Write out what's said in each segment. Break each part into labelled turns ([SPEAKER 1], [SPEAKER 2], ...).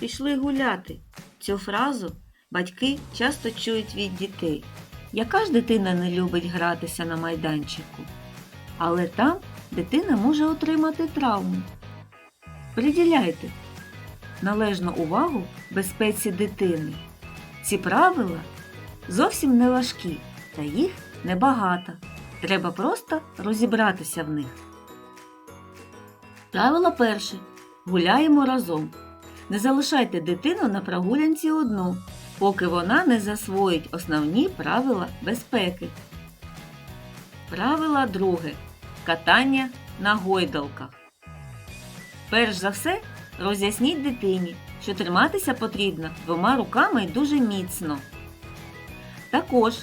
[SPEAKER 1] пішли гуляти. Цю фразу батьки часто чують від дітей. Яка ж дитина не любить гратися на майданчику? Але там дитина може отримати травму. Приділяйте належну увагу безпеці дитини. Ці правила зовсім не важкі, та їх небагато. Треба просто розібратися в них. Правило перше. Гуляємо разом. Не залишайте дитину на прогулянці одну, поки вона не засвоїть основні правила безпеки. Правило друге. Катання на гойдалках. Перш за все, роз'ясніть дитині, що триматися потрібно двома руками і дуже міцно. Також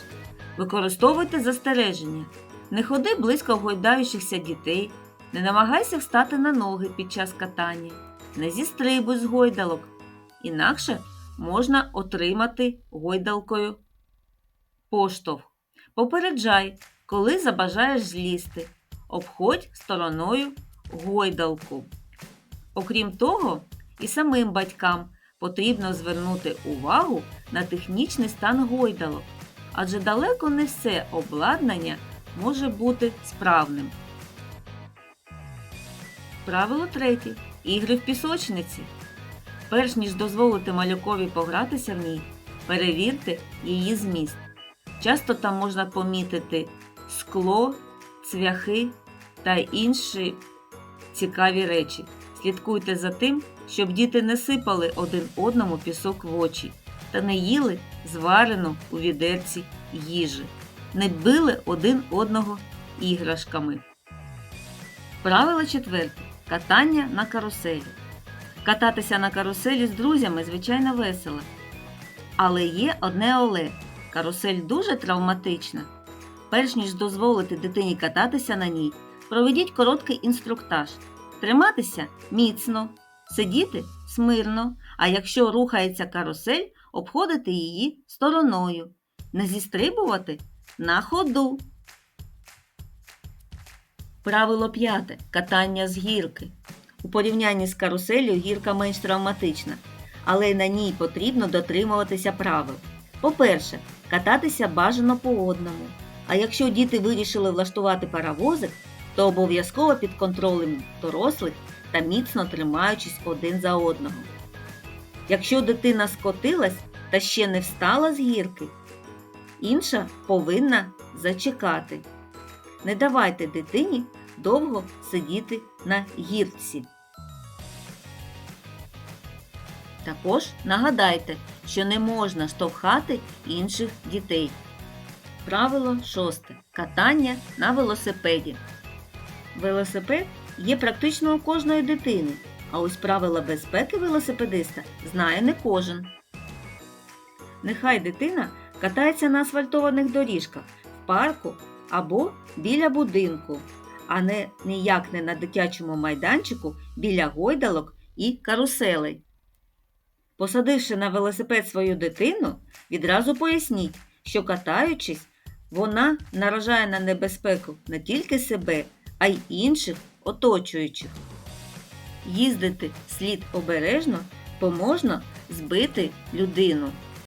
[SPEAKER 1] використовуйте застереження. Не ходи близько гойдаючихся дітей, не намагайся встати на ноги під час катання, не зістрибуй з гойдалок. Інакше можна отримати гойдалкою поштовх. Попереджай, коли забажаєш злізти. Обходь стороною гойдалку. Окрім того, і самим батькам потрібно звернути увагу на технічний стан гойдалок, адже далеко не все обладнання може бути справним. Правило третє. Ігри в пісочниці. Перш ніж дозволити малюкові погратися в ній, перевірте її зміст. Часто там можна помітити скло, цвяхи та інші цікаві речі. Слідкуйте за тим, щоб діти не сипали один одному пісок в очі та не їли зварену у відерці їжі, не били один одного іграшками. Правило четверте. Катання на каруселі. Кататися на каруселі з друзями звичайно весело. Але є одне але. Карусель дуже травматична. Перш ніж дозволити дитині кататися на ній, проведіть короткий інструктаж. Триматися міцно, сидіти смирно, а якщо рухається карусель, обходити її стороною, не зістрибувати на ходу. Правило п'яте. Катання з гірки. У порівнянні з каруселлю гірка менш травматична, але на ній потрібно дотримуватися правил. По-перше, кататися бажано по одному. А якщо діти вирішили влаштувати паровозик, то обов'язково під контролем дорослих та міцно тримаючись один за одного. Якщо дитина скотилась та ще не встала з гірки, інша повинна зачекати. Не давайте дитині довго сидіти на гірці. Також нагадайте, що не можна штовхати інших дітей. Правило шосте. Катання на велосипеді. Велосипед є практично у кожної дитини, а ось правила безпеки велосипедиста знає не кожен. Нехай дитина катається на асфальтованих доріжках, в парку або біля будинку, а не ніяк не на дитячому майданчику біля гойдалок і каруселей. Посадивши на велосипед свою дитину, відразу поясніть, що катаючись, вона наражає на небезпеку не тільки себе, а й інших оточуючих. Їздити слід обережно, бо можна збити людину.